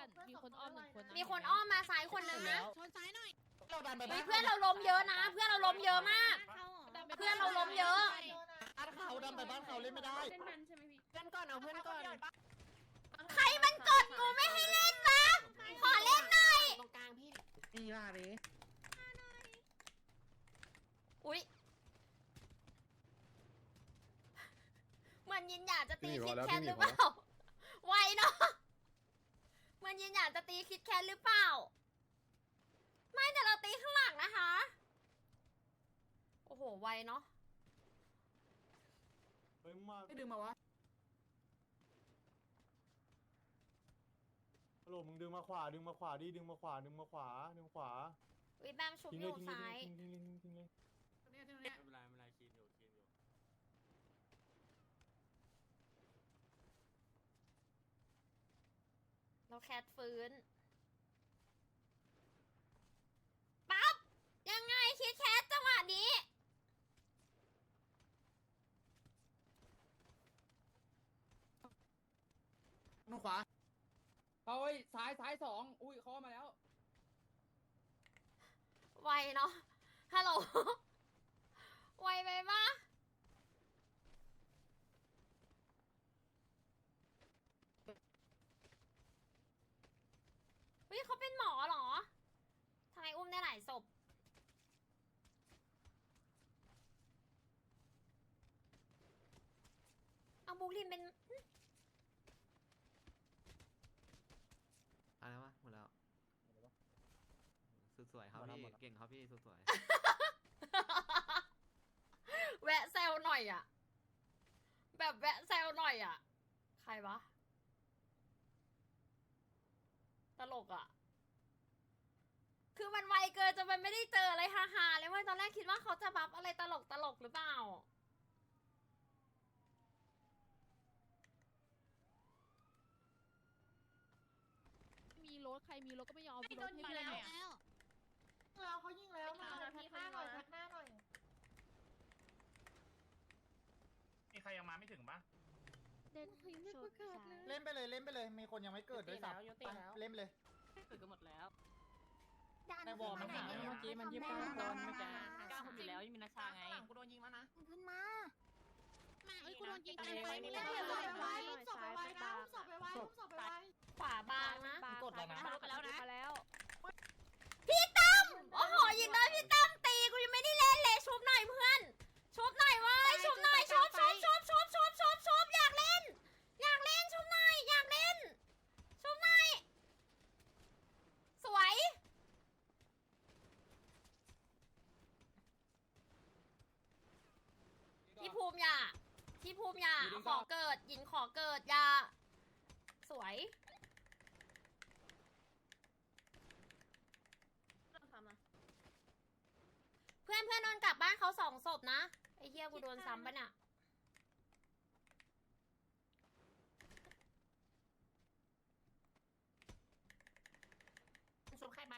อนมีคนอ้อมหนึ่งคนนะมีคนอ้อมมาซ้ายคนนึงนะชนซ้ายหน่อยเราดันไปเฮ้ยเพื่อนเราล้มเยอะนะ เพื่อนเราล้มเยอะมาก เพื่อนเราล้มเยอะบ้านเขาดันไปบ้านเขาเล่นไม่ได้เล่นมันใช่ไหมพี่เพื่อนก่อนเอาเพื่อนก่อนใครมันกดกูไม่ให้เล่นวะขอเล่นหน่อยตรงกลางพี่นี่ล่ะดิอุ้ยเหมือนยินอยากจะตีคิดแคทหรือเปล่า ไวเนาะ เหมือนยินอยากจะตีคิดแคทหรือเปล่า ไม่แต่เราตีข้างหลังนะคะ โอ้โห ไวเนาะเฮ้ยมาไม่ดึงมาวะฮัลโหลมึงดึงมาขวา ดึงมาขวาดิ ดึงมาขวา ดึงมาขวา ดึงขวา วิแบมชุบทิ้งอเลยยู่ทิ้งเลซ้ายยทิ้งทิ้งทิ้งทิ้งเลยเนี่ยเนี่ยไม่เป็นไรไม่เป็นไรคีนอยู่คีนอยู่ เรา แคทฟื้น ปั๊บ ยังไงคิดแคทจังหวะนี้มือขวาเฮ้ยซ้ายซ้ายสองอุ้ยเขามาแล้ว ไวเนาะ ฮัลโหล ไวไปปะเฮ้ยเขาเป็นหมอเหรอ ทำไมอุ้มได้หลายศพ เอาบุ กลินเป็นอะไรวะหมดแล้วสุดสวยครับพี่เก่งครับพี่สุดสวยแวะแซวหน่อยอะแบบแวะแซวหน่อยอะใครวะตลกอะคือมันไวเกินจนมันไม่ได้เจออะไรฮาๆเลยเว้ยตอนแรกคิดว่าเขาจะบัฟอะไรตลกตลกๆหรือเปล่า ถใครมีรถก็ไม่ยอมเอารถให้เพื่อนเนี่ย แล้วเขายิงแล้วมาพักหน้าหน่อยพักหน้าหน่อยมีใครยังมาไม่ถึงปะเด่นไม่ประกาศเลยเล่นไปเลยเล่นไปเลย มีคนยังไม่เกิดด้วยซ้ำไปเล่นไปเลยตื่นกันหมดแล้วในวอลมันหาเมื่อกี้มันยี่สิบเก้าคนเมื่อกี้เก้าเก้าคนอยู่แล้วยังมีนาชาไงกูโดนยิงแล้วนะขึ้นมามาเอ้ยกูโดนยิงไปตายไปไปไม่ไม่ได้ได้เลเลยยไปไปศพไปไว้นะศพไปไว้ศพไปไว้ ขวาบางนะ กดแล้วนะไปแล้วนะ มาแล้วพี่ตั้มโอ้โหยิงโดนพี่ตั้มตีกูยังไม่ได้เล่นเลยชุบหน่อยเพื่อน ชุบหน่อยเว้ยชุบหน่อยชุบชุบชุบชุบชุบชุบชุบอยากเล่น อยากเล่นชุบหน่อยอยากเล่น ชุบหน่อย สวย พี่ภูมิอย่าพี่ภูมิอย่าขอเกิดหญิงขอเกิดอย่าสวย เพื่ อนเพื่อนโดนกลับบ้านเขาสองศพนะ ไอ้เฮียกูโดนซ้ำปะเนี่ยชุบใครไป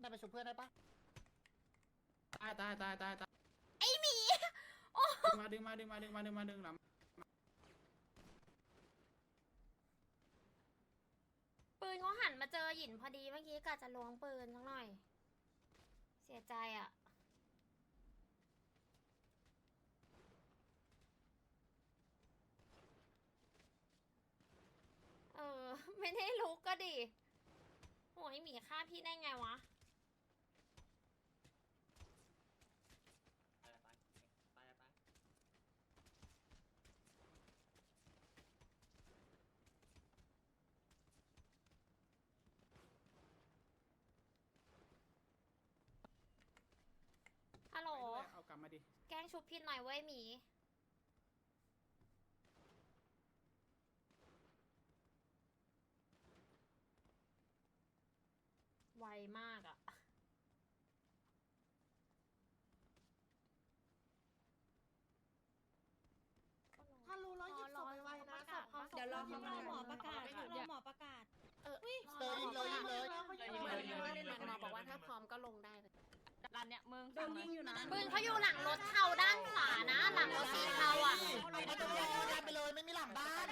ได้ไปชุบเพื่อนได้ปะตายตายตายตายตายไอ้หมีโอ้มาดึงมาดึงมาดึงมาดึงมาดึงหลัง ปืน เขาหันมาเจอหยินพอดีเมื่อกี้กะจะล้วงปืนสักหน่อย เสียใจอะ เออ ไม่ได้ลุกก็ดิโอ้ยหมีฆ่าพี่ได้ไงวะ ไปไปไปไป ฮัลโหล เอากลับมาดิ แกล้งชุบพี่หน่อยเว้ยหมี ไวมากอะถ้ารู้แล้วหยิบศพไปไว้นะศพเขาเดี๋ยวรอศพรอหมอประกาศรอหมอประกาศเจอยิงเลยยิงเลยหมอบอกว่าถ้าพร้อมก็ลงได้เลย ร้านเนี้ยมึงโดนยิงอยู่นะปืนเขาอยู่หลังรถเทาด้านขวานะ หลังรถสีเทาอะไม่ต้องรอดันไปเลยไม่มีหลังบ้าน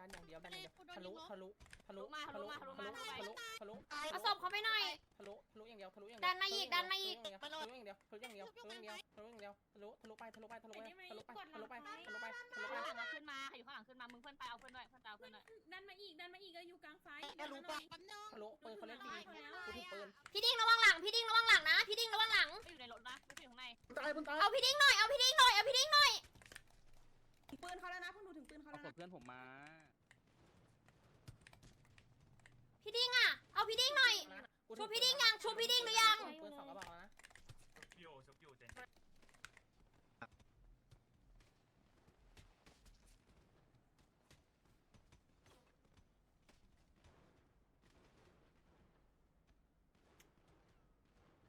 ไฟไม่มีดันอย่างทะลุทะลุทะลุทะลุทะลุทะลุทะลุเอาศพเขาไปหน่อย ทะลุทะลุอย่างเดียวทะลุอย่างดันมาอีกดันมาอีกทะลุอย่างเดียวทะลุอย่างเดียวทะลุอย่างเดียวทะลุอย่างเดียวทะลุทะลุไปทะลุไปทะลุไปทะลุไปทะลุไปทะลุไปทะลุไปข้างหลังขึ้นมาใครอยู่ข้างหลังขึ้นมามึงเพื่อนไปเอาเพื่อนด้วยเพื่อนไปเอาเพื่อนด้วยดันมาอีกดันมาอีกก็อยู่กลางไฟทะลุไปทะลุปืนเขาเล่นดีกูถูกปืนพี่ดิ้งระวังหลังพี่ดิ้งระวังหลังนะพี่ดิ้งระวังหลังไม่อยู่ในรถนะไม่อยู่ข้างในตายมันตายเอาพี่ดิ้งหน่อยเอาพี่ดิ้งหน่อยเอาพี่ดิ้งหน่อยปืนเขาแล้วนะพวกหนูถึงปืนเขาเอาแล้วศนะพเพื่อนผมมา พี่ดิ้งอะ เอาพี่ดิ้งหน่อย ชูพี่ดิ้งยังชูพี่ดิ้งหรือยังปืนสองกระบอกแล้วนะอยู่ชุบอยู่เจน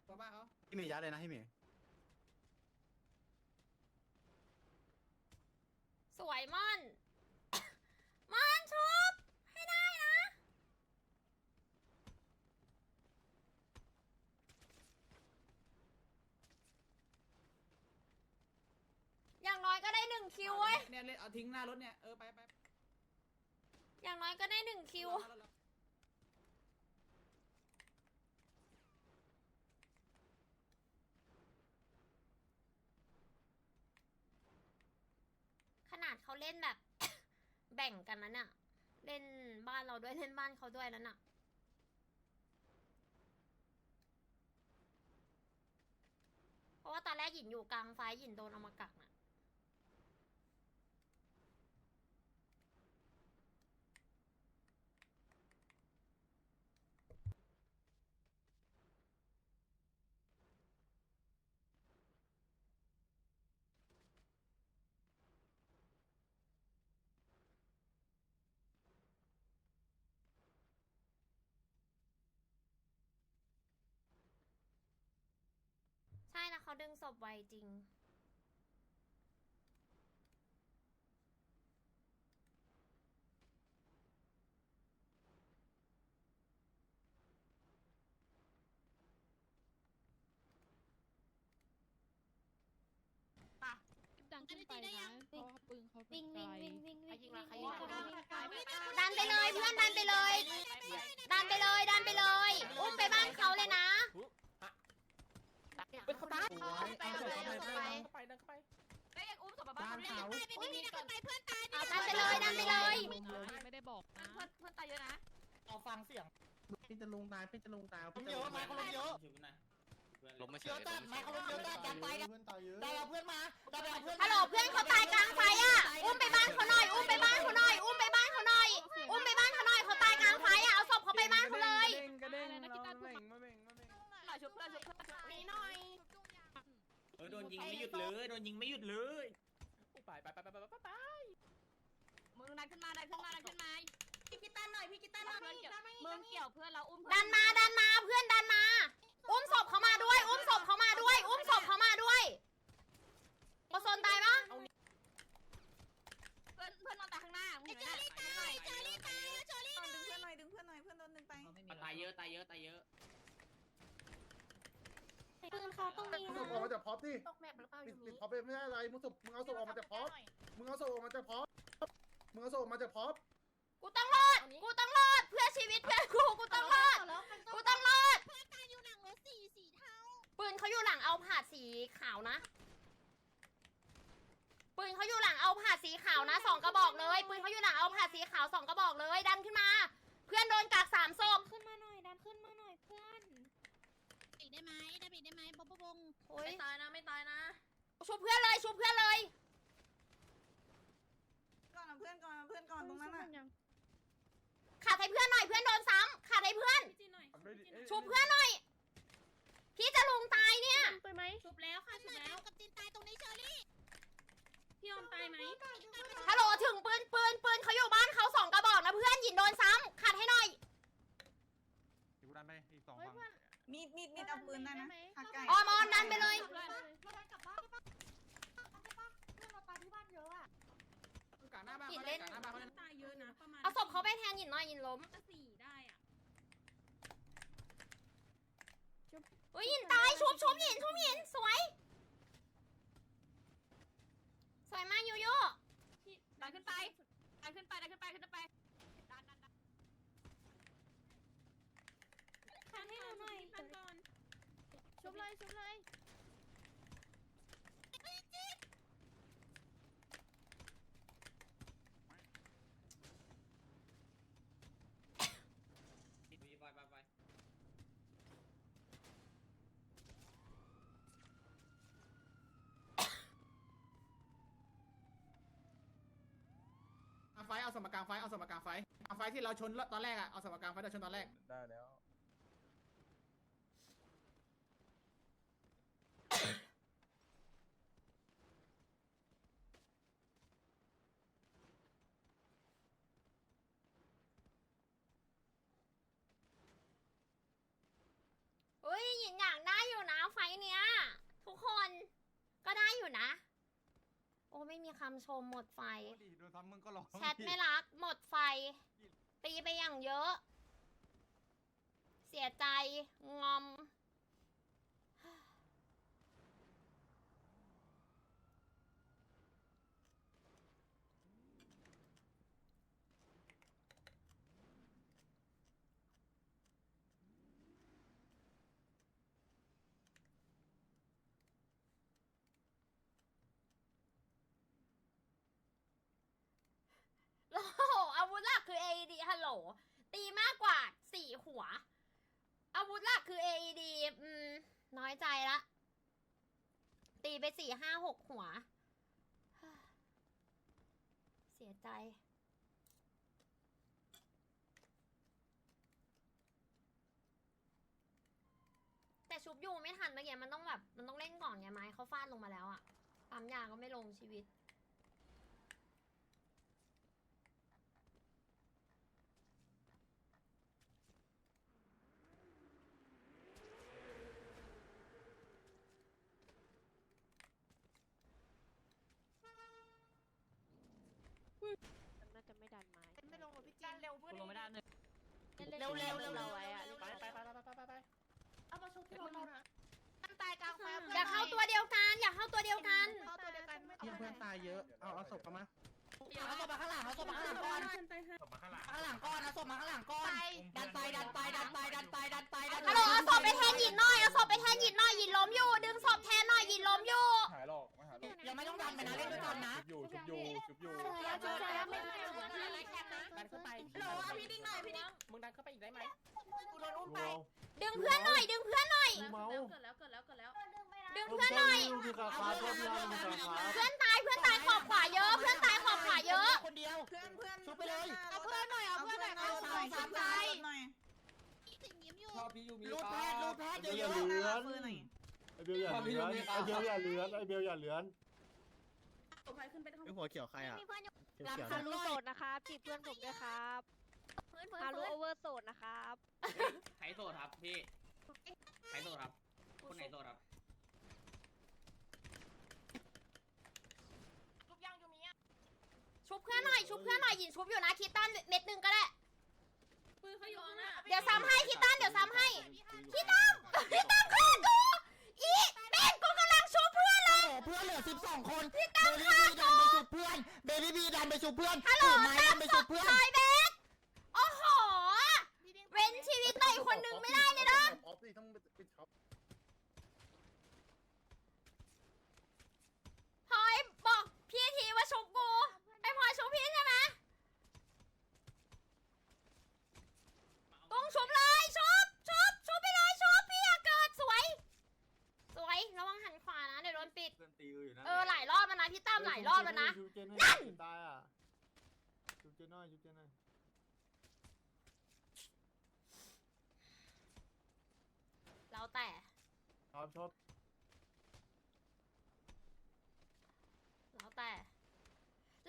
ตัวบ้าเขาพี่มียัดเลยนะพี่มีสวยม่อน ม่อนชุบ ให้ได้นะ อย่างน้อยก็ได้หนึ่ง คิวเว้ย เนี่ยเล่นเอาทิ้งหน้ารถเนี่ย เออไปไปอย่างน้อยก็ได้หนึ่งคิว ขนาดเขาเล่นแบบ แบ่งกันนั้นอะเล่นบ้านเราด้วยเล่นบ้านเขาด้วยแล้วน่ะ เพราะว่าตอนแรกหยินอยู่กลางไฟหยินโดนเอามากักน่ะ เขาดึงศพไวจริง ดังขึ้นไปนะเพราะว่าปืนเขาเป็นไกลใครยิงละใครยิงละดันไปเลยเพื่อนดันไปเลย ดันไปเลยดันไปเลย อุ้มไปบ้านเขาเลยนะ เป็นเขาตายเอาศพไปเลยเอาศพไปเข้าไปเดินเข้าไปเฮ้ยอุ้มศพมาบ้านเขาดันไปเลยดันไปเลยไม่ได้บอกนะเพื่อนเพื่อนตายเยอะนะเอาฟังเสียงพี่จะลงตายพี่จะลงตายเยอะมาเขาลงเยอะลงไม่เฉเยอะยจัดมาเขาลงเยอะจัดดันไปเพื่อนตายเยอะได้เอาเพื่อนมาได้เอาเพื่อนฮัลโหลเพื่อนเขาตายกลางไฟอะอุ้มไปบ้านเขาหน่อยอุ้มไปบ้านเขาหน่อยอุ้มไปบ้านเขาหน่อยอุ้มไปบ้านเขาหน่อยเขาตายกลางไฟอะเอาศพเขาไปบ้านเขาเลยกระเด้งเราเบ่งมาเบ่งมาเบ่งห น่อยชุบเพื่อนชุบเพื่อนชุบนี่หน่อยเออโดนยิงไม่หยุดเลยโดนยิงไม่หยุดเลยไปไปไปไปไปไปไปมึงดันขึ้นมาดันขึ้นมาดันขึ้นมาพี่กิตตันหน่อยพี่กิตตันหน่อยเพื่อนเกี่ยวมึงเกี่ยวเพื่อนเราอุ้มดันมาดันมาเพื่อนดันมา อุ้มศพเขามาด้วย อุ้มศพเขามาด้วย อุ้มศพเขามาด้วยโอโซนตายปะเพื่อนเพื่อนนอนตายข้างหน้ามึงเห็นไหมน่ะเจอรี่ตายเจอรี่ดึงเพื่อนหน่อยดึงเพื่อนหน่อยเพื่อนโดนดึงไปตายเยอะตายเยอะตายเยอะ ปืนเขาต้องมีมึงศพออกมาจากพร็อพดิตกแมปหรือเปล่าอปิดยู่ปิดนี้พร็อพไปไม่ได้อะไรมึงศพมึงเอาศพออกมาจากพร็อพมึงเอาศพออกมาจากพร็อพมึงเอาศพออกมาจากพร็อพกูต้องรอด กูต้องรอดเพื่อชีวิตเพื่อนกู กูต้องรอดกูต้องรอดปืนเขาอยู่หลังเอาผาดสีขาวนะ ปืนเขาอยู่หลังเอาผาดสีขาวนะสองกระบอกเลย ปืนเขาอยู่หลังเอาผาดสีขาวสองกระบอกเลยดันขึ้นมา เพื่อนโดนกักสามศพขึ้นมาหน่อย ดันขึ้นมาหน่อยเพื่อน ปีได้ไหมได้ปี ได้ไหมบ๊อบบ๊อบโอ้ยไม่ตายนะไม่ตายนะชุบเพื่อนเลยชุบเพื่อนเลย ก่อนเพื่อนก่อนเพื่อนก่อนตรงนั้นน่ะขาดให้เพื่อนหน่อยเพื่อนโดนซ้ำขาดให้เพื่อน พี่จีหน่อย ชุบเพื่อนหน่อย พี่จะลุงตายเนี่ย ไปไหม ชุบแล้วค่ะชุบแล้วกับจินตายตรงนี้เชอรี่พี่ออมตายไหม ฮัลโหลถึงปืนปืนปืนเขาอยู่บ้านเขาสองกระบอกนะเพื่อนหยินโดนซ้ำขัดให้หน่อย กูดันไปอีกสอง เฮ้ย ฝั่ง เพื่อน มีดมีดมีดเอาปืนได้นะหักไก่ ออมออมดันไปเลย กาหน้าบ้านเขาเล่นกาหน้าบ้านเขาเล่น ตายเยอะนะประมาณ เอาศพเขาไปแทนหยินหน่อยหยินล้ม สี่ได้อะ เฮ้ยหยินตายชุบชุบหยินชุบหยินสวย สวยมากโยโย่ ดันขึ้นไปดันขึ้นไปดันขึ้นไปขึ้นไปดันดัน วหน่อย พันก่อน ชุบเลยชุบเลย ไปไปไป ไฟเอาสมการไฟเอาสมการไฟเอาไฟที่เราชนตอนแรกอะเอาสมการไฟเราชนตอนแรก ได้แล้ว เฮ้ยหยินอยากได้อยู่นะไฟท์เนี้ย ทุกคนก็ได้อยู่นะ โอ้ ไม่มีคำชมหมดไฟโดนทำมึงก็ร้องแชทไม่รัก หมดไฟ ตีไปอย่างเยอะ เสียใจ งอม โอ้โหอาวุธหลักคือ AED ฮัลโหล ตีมากกว่าสี่หัว อาวุธหลักคือ AED อืม น้อยใจละ ตีไปสี่ห้าหกหัว เสียใจแต่ชุบอยู่ไม่ทันเมื่อกี้มันต้องแบบ มันต้องเล่นก่อนไงไม้เขาฟาดลงมาแล้วอะปั๊มยาก็ไม่ลงชีวิต น่าจะไม่ดันไม้ ไม่ลงกับพี่จีนเร็วเพื่อน ลงไม่ได้เลย เร็วเร็วเร็วเราไว้อะไปไปไปไปไปไปเอามาชุบพี่โดนเรานะมันตายกลางไฟอย่าเข้าตัวเดียวกัน อย่าเข้าตัวเดียวกันเข้าตัวเดียวกันเพื่อนตายเยอะ เอาเอาศพเข้ามาเอาศพมาข้างหลังเอาศพมาข้างหลังก่อนศพมาข้างหลังข้างหลังก่อนเอาศพมาข้างหลังก่อน ดันไปดันไปดันไปดันไปดันไปดันไปฮัลโหลเอาศพไปแทนหยินหน่อยเอาศพไปแทนหยินหน่อยหยินล้มอยู่ ดึงศพแทนหน่อยหยินล้มอยู่หายหรอกไม่หายหรอกยังไม่ต้องดันไปนะเล่นด้วยกันนะชุบอยู่ชุบอยู่ชุบอยู่แล้วชุบแล้วไม่ได้ ดันขึ้นไปโหลเอาพี่ดิ้งหน่อยพี่ดิ้งมึงดันเข้าไปอีกได้ไหมกูโดนอุ้มไป ดึงเพื่อนหน่อย ดึงเพื่อนหน่อย เมา เกิดแล้วเกิดแล้วเกิดแล้ว ดึงเพื่อนหน่อยคือขาขาตัวพี่มีขาขาเพื่อนตาย เพื่อนตายขอบขวาเยอะ เพื่อนตายขอบขวาเยอะ คนเดียว เพื่อนเพื่อนชุบไปเลย เอาเพื่อนหน่อย เอาเพื่อนหน่อยเอาสองสามใจถึงยิ้มอยู่ชอบพี่ยูมีรูดแพทย์รูดแพทย์เบลเยอย่าอะเลือนไอเบลอย่าเลือนไอเบลอย่าเลือนไอเบลอย่าเลือน เอาไปขึ้นไปห้องไอหัวเขียวใครอะมีเพื่อนอยู่เขียวเขียวฮารุโสดนะครับจีบเพื่อนผมด้วยครับพื้นพื้นฮารุพื้นโอเวอร์โสดนะครับใครโสดครับพี่ใครโสดครับ คนไหนโสดครับลูกย่างอยู่มีอะชุบเพื่อนหน่อยชุบเพื่อนหน่อยหยินชุบอยู่นะคิดตันเม็ดหนึ่งก็ได้ปืนเขาอยู่ข้างหน้าเดี๋ยวซ้ำให้คิดตันเดี๋ยวซ้ำให้คิดตันคิดตันฆ่ากูอีเป็ดกูกำลังชุบเพื่อน เลยเพื่อนเหลือสิบสองคนพี่ตั้มฆ่ากูไปชุบเพื่อนเบบี้บีดันไปชุบเพื่อนฮัลโหลไม้ตั้ดังนไปศชุพบเพื่อนชายเบสโอ้โห เว้นชีวิตตัวอีกคนนึงไม่ได้เลยนะออฟสิต้องปิดช็อปพลอยบอกพี่ทีว่าชุบกู ไอพลอยชุบพี่ใช่ไหมต้องชุบเลยชุบชุบชุบไปเลยชุบพี่อยากเกิดสวย สวยระวังหันขวานะเดี๋ยวโดนปิด เพื่อนตีอยู่นะ เออหลายรอบแล้วนะพี่ตั้มหลายรอบแล้วนะ ชุบเจน นั่น ตายอะ ชุบเจนน้อยชุบเจนน้อยแล้วแต่ ชอบชอบแล้วแต่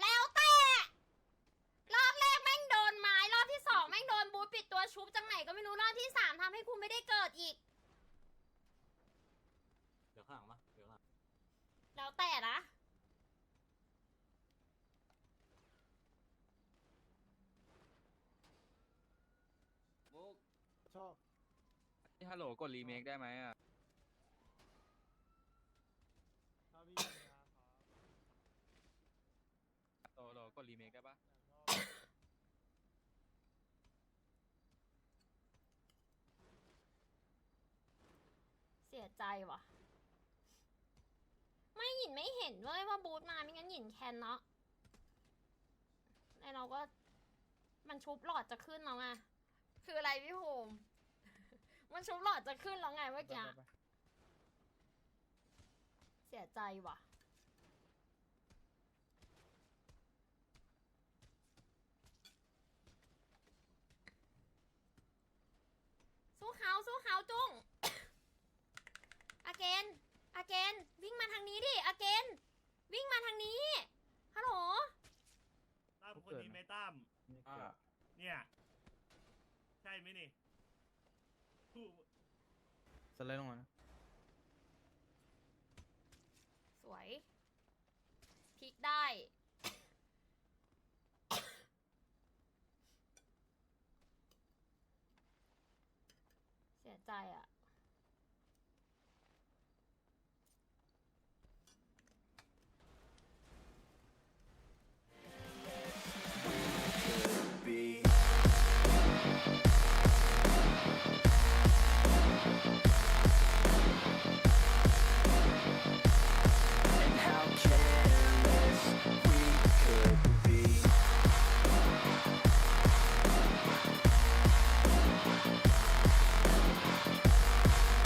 แล้วแต่ รอบแรกแม่งโดนไม้ รอบที่สองแม่งโดนบูทปิดตัวชุบจังไหนก็ไม่รู้ รอบที่สามทำให้กูไม่ได้เกิดอีก เดี๋ยวข้างหลังมาเดี๋ยวข้างหลังแล้วแต่นะ ชอบ ฮัลโหลกดรีเมคได้ไหมอะชอบพี่นะครับโตโหลกดรีเมคได้ปะใจว่ะ ไม่หยินไม่เห็นเว้ยว่าบูธมาไม่งั้นหยินแคนเนาะแล้วเราก็ มันชุบหลอดจะขึ้นแล้วไงคืออะไรพี่โฮม มันชุบหลอดจะขึ้นแล้วไงเมื่อกี้ ไปเสียใจว่ะ สู้เขาสู้เขาจุ้ง อาเกนอาเกนวิ่งมาทางนี้ดิอาเกนวิ่งมาทางนี้ ฮัลโหล ตั้มคนนี้ไหมตั้มๆอ่าเนี่ย ใช่ไหมนี่ถูกส ไลด์ลงมานะสวยพลิกได้ เสียใจอะ